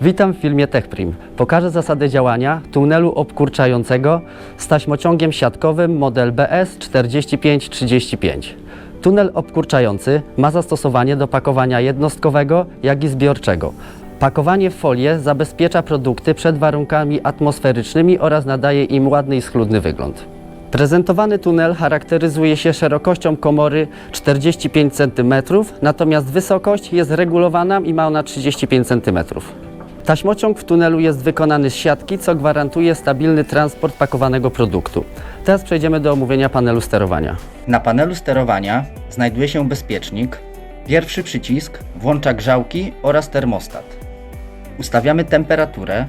Witam w filmie TechPrim. Pokażę zasady działania tunelu obkurczającego z taśmociągiem siatkowym model BS 4535. Tunel obkurczający ma zastosowanie do pakowania jednostkowego, jak i zbiorczego. Pakowanie w folię zabezpiecza produkty przed warunkami atmosferycznymi oraz nadaje im ładny i schludny wygląd. Prezentowany tunel charakteryzuje się szerokością komory 45 cm, natomiast wysokość jest regulowana i ma ona 35 cm. Taśmociąg w tunelu jest wykonany z siatki, co gwarantuje stabilny transport pakowanego produktu. Teraz przejdziemy do omówienia panelu sterowania. Na panelu sterowania znajduje się bezpiecznik. Pierwszy przycisk włącza grzałki oraz termostat. Ustawiamy temperaturę.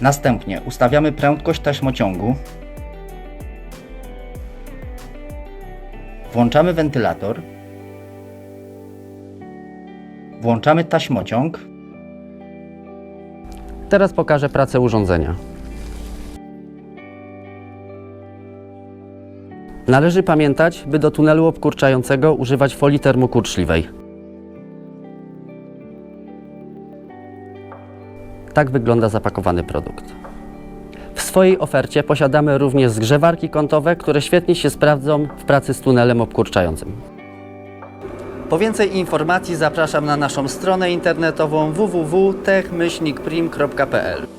Następnie ustawiamy prędkość taśmociągu. Włączamy wentylator. Włączamy taśmociąg. Teraz pokażę pracę urządzenia. Należy pamiętać, by do tunelu obkurczającego używać folii termokurczliwej. Tak wygląda zapakowany produkt. Swojej ofercie posiadamy również zgrzewarki kątowe, które świetnie się sprawdzą w pracy z tunelem obkurczającym. Po więcej informacji zapraszam na naszą stronę internetową www.techmyślnikprim.pl